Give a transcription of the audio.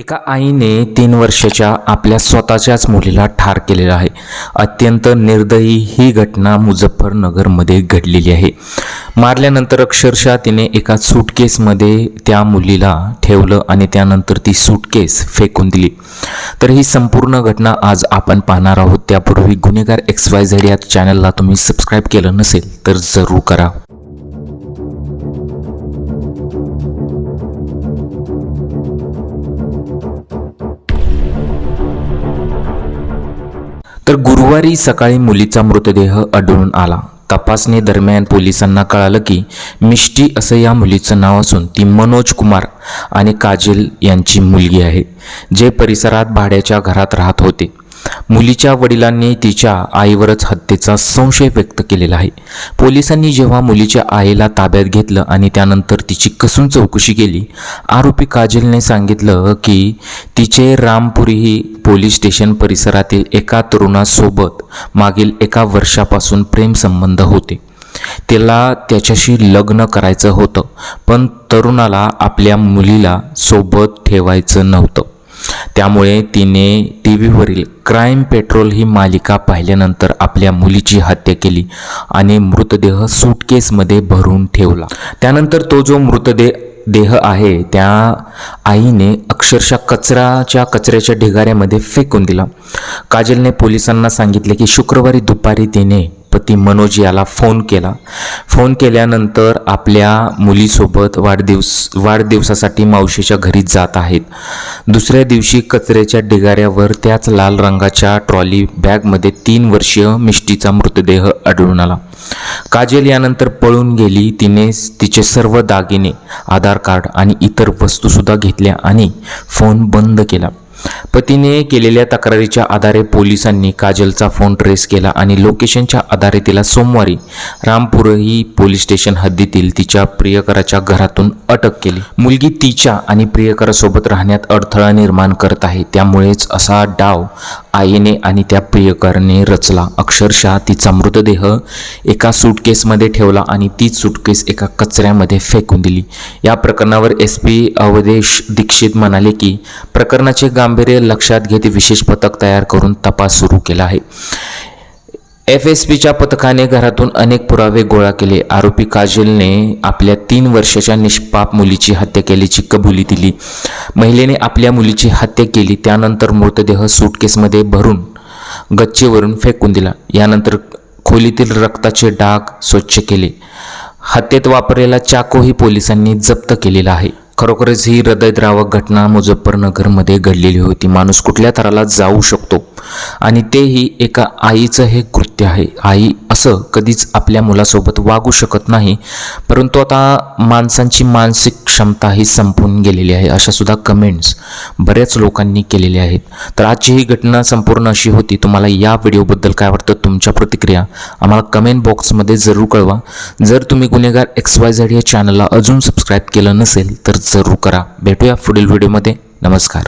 एका आईने तीन वर्षाच्या आपल्या स्वतःच्याच मुलीला ठार केलेला आहे. अत्यंत निर्दयी ही घटना मुझफ्फरनगरमध्ये घडलेली आहे. मारल्यानंतर अक्षरशः तिने एका सूटकेसमध्ये त्या मुलीला ठेवलं आणि त्यानंतर ती सूटकेस फेकून दिली. तर ही संपूर्ण घटना आज आपण पाहणार आहोत. त्यापूर्वी गुन्हेगार एक्स वाय झेड या चॅनलला तुम्ही सबस्क्राईब केलं नसेल तर जरूर करा. तर गुरुवारी सकाळी मुलीचा मृतदेह आढळून आला. तपासणी दरम्यान पोलिसांना कळालं की मिष्टी असं या मुलीचं नाव असून ती मनोज कुमार आणि काजल यांची मुलगी आहे जे परिसरात भाड्याच्या घरात राहत होते. मुलीच्या वडिलांनी तिच्या आईवरच हत्येचा संशय व्यक्त केलेला आहे. पोलिसांनी जेव्हा मुलीच्या आईला ताब्यात घेतलं आणि त्यानंतर तिची कसून चौकशी केली आरोपी काजलने सांगितलं की तिचे रामपुरी पोलीस स्टेशन परिसरातील एका तरुणासोबत मागील एका वर्षापासून प्रेमसंबंध होते. तिला त्याच्याशी लग्न करायचं होतं पण तरुणाला आपल्या मुलीला सोबत ठेवायचं नव्हतं. त्यामुळे तिने टी व्हीवरील क्राईम पेट्रोल ही मालिका पाहिल्यानंतर आपल्या मुलीची हत्या केली आणि मृतदेह सूटकेसमध्ये भरून ठेवला. त्यानंतर तो जो मृतदेह देह आहे त्या आईने अक्षरशः कचराच्या कचऱ्याच्या ढिगाऱ्यामध्ये फेकून दिला. काजलने पोलिसांना सांगितले की शुक्रवारी दुपारी तिने पती मनोज याला फोन केला. फोन केल्यानंतर आपल्या मुलीसोबत वाढदिवस वाढदिवसासाठी मावशीच्या घरी जात आहेत. दुसऱ्या दिवशी कचऱ्याच्या ढिगाऱ्यावर त्याच लाल रंगाच्या ट्रॉली बॅगमध्ये तीन वर्षीय मिष्टीचा मृतदेह आढळून आला. काजल यानंतर पळून गेली. तिने तिचे सर्व दागिने आधार कार्ड आणि इतर वस्तूसुद्धा घेतल्या आणि फोन बंद केला. पतीने केलेल्या तक्रारीच्या आधारे पोलिसांनी काजलचा फोन ट्रेस केला आणि लोकेशनच्या आधारे तिला सोमवारी रामपुरही पोलीस स्टेशन हद्दीतील तिच्या प्रियकराच्या घरातून अटक केली. मुलगी तिच्या आणि प्रियकरासोबत राहण्यात अडथळा निर्माण करत आहे. त्यामुळेच असा डाव आईने आणि त्या प्रियकरने रचला. अक्षरशः तिचा मृतदेह एका सुटकेसमध्ये ठेवला आणि तीच सुटकेस एका कचऱ्यामध्ये फेकून दिली. या प्रकरणावर एस पी अवधेश दीक्षित म्हणाले की प्रकरणाचे गांभीर्य लक्षात घेत विशेष पथक तयार करून तपास सुरू केला आहे. एफ एस पीच्या पथकाने घरातून अनेक पुरावे गोळा केले. आरोपी काजलने आपल्या तीन वर्षाच्या निष्पाप मुलीची हत्या केल्याची कबुली दिली. महिलेने आपल्या मुलीची हत्या केली. त्यानंतर मृतदेह सूटकेसमध्ये भरून गच्चीवरून फेकून दिला. यानंतर खोलीतील रक्ताचे डाग स्वच्छ केले. हत्येत वापरलेला चाकूही पोलिसांनी जप्त केलेला आहे. खरोखरच ही हृदयद्रावक घटना मुझफ्फरनगरमध्ये घडलेली होती. माणूस कुठल्या थराला जाऊ शकतो? आणि तेही एका आईचं हे कृत्य आहे. आई असं कधीच आपल्या मुलासोबत वागू शकत नाही परंतु आता माणसांची मानसिक क्षमता ही संपून गेलेली आहे अशा सुद्धा कमेंट्स बऱ्याच लोकांनी केलेल्या आहेत. तर आजची ही घटना संपूर्ण अशी होती. तुम्हाला या व्हिडिओबद्दल काय वाटतं? तुमच्या प्रतिक्रिया आम्हाला कमेंट बॉक्समध्ये जरूर कळवा. जर तुम्ही गुन्हेगार एक्स वाय झेड या चॅनलला अजून सबस्क्राईब केलं नसेल तर जरूर करा. भेटूया पुढील व्हिडिओमध्ये. नमस्कार.